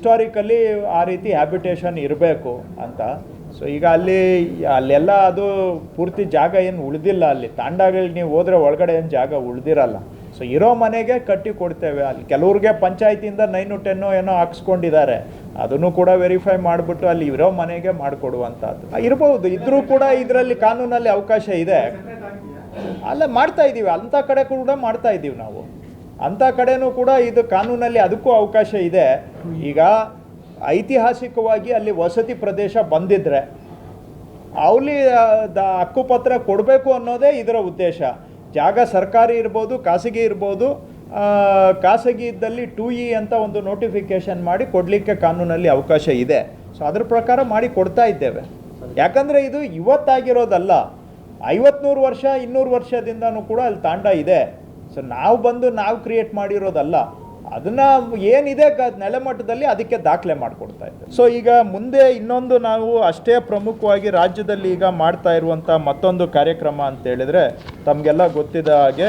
Historically ಆ ರೀತಿ habitation ಇರಬೇಕು ಅಂತ. ಸೊ ಈಗ ಅಲ್ಲಿ, ಅಲ್ಲೆಲ್ಲ ಅದು ಪೂರ್ತಿ ಜಾಗ ಏನು ಉಳಿದಿಲ್ಲ ಅಲ್ಲಿ. ತಾಂಡಾಗಳಿಗೆ ನೀವು ಹೋದರೆ ಒಳಗಡೆ ಏನು ಜಾಗ ಉಳಿದಿರಲ್ಲ. ಸೊ ಇರೋ ಮನೆಗೆ ಕಟ್ಟಿ ಕೊಡ್ತೇವೆ. ಅಲ್ಲಿ ಕೆಲವ್ರಿಗೆ ಪಂಚಾಯತಿಯಿಂದ ನೈನು ಟೆನ್ನು ಏನೋ ಹಾಕ್ಸ್ಕೊಂಡಿದ್ದಾರೆ. ಅದನ್ನು ಕೂಡ ವೆರಿಫೈ ಮಾಡಿಬಿಟ್ಟು ಅಲ್ಲಿ ಇರೋ ಮನೆಗೆ ಮಾಡಿಕೊಡುವಂಥದ್ದು. ಇರ್ಬೋದು. ಇದ್ರೂ ಕೂಡ ಇದರಲ್ಲಿ ಕಾನೂನಲ್ಲಿ ಅವಕಾಶ ಇದೆ. ಅಲ್ಲ, ಮಾಡ್ತಾ ಇದ್ದೀವಿ ಅಂಥ ಕಡೆ ಕೂಡ ಮಾಡ್ತಾ ಇದ್ದೀವಿ ನಾವು. ಅಂಥ ಕಡೆನೂ ಕೂಡ ಇದು ಕಾನೂನಲ್ಲಿ ಅದಕ್ಕೂ ಅವಕಾಶ ಇದೆ. ಈಗ ಐತಿಹಾಸಿಕವಾಗಿ ಅಲ್ಲಿ ವಸತಿ ಪ್ರದೇಶ ಬಂದಿದ್ರೆ ಅವಲಿ ದ ಹಕ್ಕುಪತ್ರ ಕೊಡಬೇಕು ಅನ್ನೋದೇ ಇದರ ಉದ್ದೇಶ. ಜಾಗ ಸರ್ಕಾರಿ ಇರ್ಬೋದು, ಖಾಸಗಿ ಇರ್ಬೋದು ಖಾಸಗಿ ಇದ್ದಲ್ಲಿ ಟೂ ಇ ಅಂತ ಒಂದು ನೋಟಿಫಿಕೇಶನ್ ಮಾಡಿ ಕೊಡಲಿಕ್ಕೆ ಕಾನೂನಲ್ಲಿ ಅವಕಾಶ ಇದೆ. ಸೊ ಅದ್ರ ಪ್ರಕಾರ ಮಾಡಿ ಕೊಡ್ತಾ ಇದ್ದೇವೆ. ಯಾಕಂದರೆ ಇದು ಇವತ್ತಾಗಿರೋದಲ್ಲ. ಐವತ್ನೂರು ವರ್ಷ, ಇನ್ನೂರು ವರ್ಷದಿಂದನೂ ಕೂಡ ಅಲ್ಲಿ ತಾಂಡ ಇದೆ. ಸೊ ನಾವು ಬಂದು ನಾವು ಕ್ರಿಯೇಟ್ ಮಾಡಿರೋದಲ್ಲ, ಅದನ್ನ ಏನಿದೆ ನೆಲಮಟ್ಟದಲ್ಲಿ ಅದಕ್ಕೆ ದಾಖಲೆ ಮಾಡಿಕೊಡ್ತಾ ಇದ್ದೆ. ಸೊ ಈಗ ಮುಂದೆ ಇನ್ನೊಂದು ನಾವು ಅಷ್ಟೇ ಪ್ರಮುಖವಾಗಿ ರಾಜ್ಯದಲ್ಲಿ ಈಗ ಮಾಡ್ತಾ ಇರುವಂಥ ಮತ್ತೊಂದು ಕಾರ್ಯಕ್ರಮ ಅಂತ ಹೇಳಿದ್ರೆ, ತಮಗೆಲ್ಲ ಗೊತ್ತಿದ್ದ ಹಾಗೆ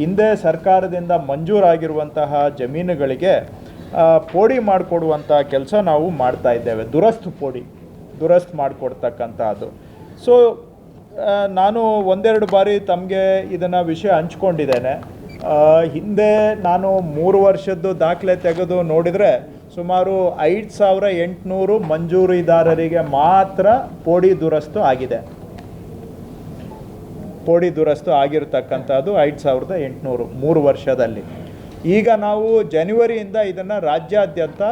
ಹಿಂದೆ ಸರ್ಕಾರದಿಂದ ಮಂಜೂರಾಗಿರುವಂತಹ ಜಮೀನುಗಳಿಗೆ ಪೋಡಿ ಮಾಡಿಕೊಡುವಂಥ ಕೆಲಸ ನಾವು ಮಾಡ್ತಾ ಇದ್ದೇವೆ. ದುರಸ್ತು ಪೋಡಿ, ದುರಸ್ತು ಮಾಡಿಕೊಡ್ತಕ್ಕಂಥದ್ದು ಸೊ ನಾನು ಒಂದೆರಡು ಬಾರಿ ತಮಗೆ ಇದನ್ನು ವಿಷಯ ಹಂಚ್ಕೊಂಡಿದ್ದೇನೆ. ಹಿಂದೆ ನಾನು ಮೂರು ವರ್ಷದ್ದು ದಾಖಲೆ ತೆಗೆದು ನೋಡಿದರೆ ಸುಮಾರು ಐದು ಸಾವಿರ ಎಂಟುನೂರು ಮಂಜೂರಿದಾರರಿಗೆ ಮಾತ್ರ ಪೋಡಿ ದುರಸ್ತು ಆಗಿದೆ. ಪೋಡಿ ದುರಸ್ತು ಆಗಿರ್ತಕ್ಕಂಥದ್ದು ಐದು ಸಾವಿರದ ಎಂಟುನೂರು ಮೂರು ವರ್ಷದಲ್ಲಿ. ಈಗ ನಾವು ಜನವರಿಯಿಂದ ಇದನ್ನು ರಾಜ್ಯಾದ್ಯಂತ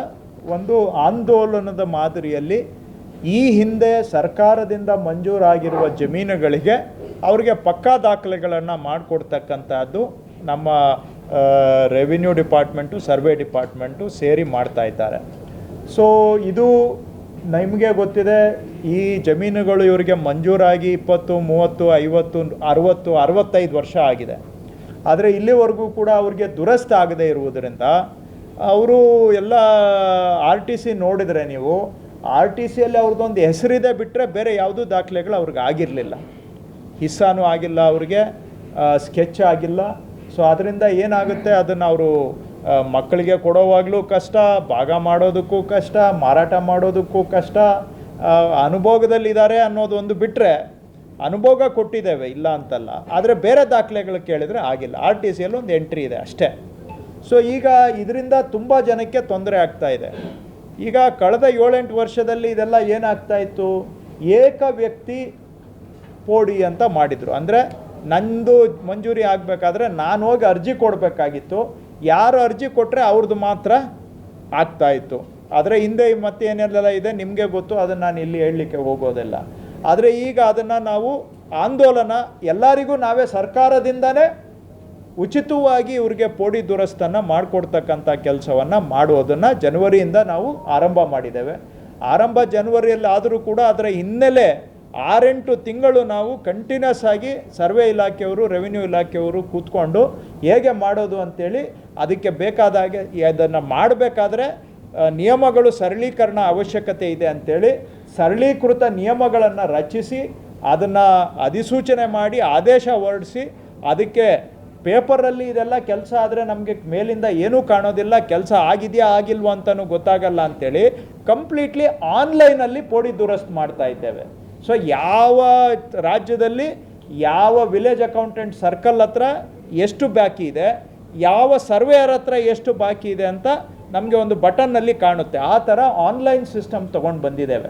ಒಂದು ಆಂದೋಲನದ ಮಾದರಿಯಲ್ಲಿ ಈ ಹಿಂದೆ ಸರ್ಕಾರದಿಂದ ಮಂಜೂರಾಗಿರುವ ಜಮೀನುಗಳಿಗೆ ಅವರಿಗೆ ಪಕ್ಕಾ ದಾಖಲೆಗಳನ್ನು ಮಾಡಿಕೊಡ್ತಕ್ಕಂಥದ್ದು ನಮ್ಮ ರೆವಿನ್ಯೂ ಡಿಪಾರ್ಟ್ಮೆಂಟು ಸರ್ವೆ ಡಿಪಾರ್ಟ್ಮೆಂಟು ಸೇರಿ ಮಾಡ್ತಾ ಇದ್ದಾರೆ. ಸೊ ಇದು ನಿಮಗೆ ಗೊತ್ತಿದೆ, ಈ ಜಮೀನುಗಳು ಇವರಿಗೆ ಮಂಜೂರಾಗಿ ಇಪ್ಪತ್ತು, ಮೂವತ್ತು, ಐವತ್ತು, ಅರುವತ್ತು, ಅರವತ್ತೈದು ವರ್ಷ ಆಗಿದೆ. ಆದರೆ ಇಲ್ಲಿವರೆಗೂ ಕೂಡ ಅವ್ರಿಗೆ ದುರಸ್ತ ಆಗದೇ ಇರುವುದರಿಂದ, ಅವರು ಎಲ್ಲ ಆರ್ ಟಿ ಸಿ ನೋಡಿದರೆ ನೀವು ಆರ್ ಟಿ ಸಿಯಲ್ಲಿ ಅವ್ರದ್ದೊಂದು ಹೆಸರಿದೆ ಬಿಟ್ಟರೆ ಬೇರೆ ಯಾವುದೂ ದಾಖಲೆಗಳು ಅವ್ರಿಗೆ ಆಗಿರಲಿಲ್ಲ. ಹಿಸ್ಸಾನೂ ಆಗಿಲ್ಲ ಅವ್ರಿಗೆ ಸ್ಕೆಚ್ ಆಗಿಲ್ಲ. ಸೊ ಅದರಿಂದ ಏನಾಗುತ್ತೆ? ಅದನ್ನು ಅವರು ಮಕ್ಕಳಿಗೆ ಕೊಡೋವಾಗಲೂ ಕಷ್ಟ, ಭಾಗ ಮಾಡೋದಕ್ಕೂ ಕಷ್ಟ, ಮಾರಾಟ ಮಾಡೋದಕ್ಕೂ ಕಷ್ಟ. ಅನುಭೋಗದಲ್ಲಿದ್ದಾರೆ ಅನ್ನೋದು ಒಂದು ಬಿಟ್ಟರೆ ಅನುಭೋಗ ಕೊಟ್ಟಿದ್ದೇವೆ, ಇಲ್ಲ ಅಂತಲ್ಲ. ಆದರೆ ಬೇರೆ ದಾಖಲೆಗಳು ಕೇಳಿದರೆ ಆಗಿಲ್ಲ. ಆರ್ ಟಿ ಸಿಯಲ್ಲಿ ಒಂದು ಎಂಟ್ರಿ ಇದೆ ಅಷ್ಟೇ. ಸೊ ಈಗ ಇದರಿಂದ ತುಂಬ ಜನಕ್ಕೆ ತೊಂದರೆ ಆಗ್ತಾ ಇದೆ. ಈಗ ಕಳೆದ ಏಳೆಂಟು ವರ್ಷದಲ್ಲಿ ಇದೆಲ್ಲ ಏನಾಗ್ತಾ ಇತ್ತು? ಏಕ ವ್ಯಕ್ತಿ ಪೋಡಿ ಅಂತ ಮಾಡಿದರು. ಅಂದರೆ ನಂದು ಮಂಜೂರಿ ಆಗಬೇಕಾದ್ರೆ ನಾನು ಹೋಗಿ ಅರ್ಜಿ ಕೊಡಬೇಕಾಗಿತ್ತು. ಯಾರು ಅರ್ಜಿ ಕೊಟ್ಟರೆ ಅವ್ರದ್ದು ಮಾತ್ರ ಆಗ್ತಾ ಇತ್ತು. ಆದರೆ ಹಿಂದೆ ಮತ್ತೆ ಏನೆಲ್ಲ ಇದೆ ನಿಮಗೆ ಗೊತ್ತು, ಅದನ್ನು ನಾನು ಇಲ್ಲಿ ಹೇಳಲಿಕ್ಕೆ ಹೋಗೋದಿಲ್ಲ. ಆದರೆ ಈಗ ಅದನ್ನು ನಾವು ಆಂದೋಲನ ಎಲ್ಲರಿಗೂ ನಾವೇ ಸರ್ಕಾರದಿಂದನೇ ಉಚಿತವಾಗಿ ಇವ್ರಿಗೆ ಪೋಡಿ ದುರಸ್ತನ್ನು ಮಾಡಿಕೊಡ್ತಕ್ಕಂಥ ಕೆಲಸವನ್ನು ಮಾಡುವುದನ್ನು ಜನವರಿಯಿಂದ ನಾವು ಆರಂಭ ಮಾಡಿದ್ದೇವೆ. ಆರಂಭ ಜನವರಿಯಲ್ಲಿ ಆದರೂ ಕೂಡ ಅದರ ಹಿನ್ನೆಲೆ ಆರೆಂಟು ತಿಂಗಳು ನಾವು ಕಂಟಿನ್ಯೂಸ್ ಆಗಿ ಸರ್ವೆ ಇಲಾಖೆಯವರು ರೆವಿನ್ಯೂ ಇಲಾಖೆಯವರು ಕೂತ್ಕೊಂಡು ಹೇಗೆ ಮಾಡೋದು ಅಂತೇಳಿ ಅದಕ್ಕೆ ಬೇಕಾದ ಹಾಗೆ ಅದನ್ನು ಮಾಡಬೇಕಾದ್ರೆ ನಿಯಮಗಳು ಸರಳೀಕರಣ ಅವಶ್ಯಕತೆ ಇದೆ ಅಂತೇಳಿ ಸರಳೀಕೃತ ನಿಯಮಗಳನ್ನು ರಚಿಸಿ, ಅದನ್ನು ಅಧಿಸೂಚನೆ ಮಾಡಿ, ಆದೇಶ ಹೊರಡಿಸಿ, ಅದಕ್ಕೆ ಪೇಪರಲ್ಲಿ ಇದೆಲ್ಲ ಕೆಲಸ ಆದರೆ ನಮಗೆ ಮೇಲಿಂದ ಏನೂ ಕಾಣೋದಿಲ್ಲ, ಕೆಲಸ ಆಗಿದೆಯಾ, ಆಗಿಲ್ವೋ ಅಂತಲೂ ಗೊತ್ತಾಗಲ್ಲ ಅಂತೇಳಿ ಕಂಪ್ಲೀಟ್ಲಿ ಆನ್ಲೈನಲ್ಲಿ ಪೋಡಿ ದುರಸ್ತು ಮಾಡ್ತಾ ಇದ್ದೇವೆ. ಸೊ ಯಾವ ರಾಜ್ಯದಲ್ಲಿ, ಯಾವ ವಿಲೇಜ್ ಅಕೌಂಟೆಂಟ್ ಸರ್ಕಲ್ ಹತ್ರ ಎಷ್ಟು ಬಾಕಿ ಇದೆ, ಯಾವ ಸರ್ವೇಯರ್ ಹತ್ರ ಎಷ್ಟು ಬಾಕಿ ಇದೆ ಅಂತ ನಮಗೆ ಒಂದು ಬಟನ್ನಲ್ಲಿ ಕಾಣುತ್ತೆ. ಆ ಥರ ಆನ್ಲೈನ್ ಸಿಸ್ಟಮ್ ತೊಗೊಂಡು ಬಂದಿದ್ದೇವೆ.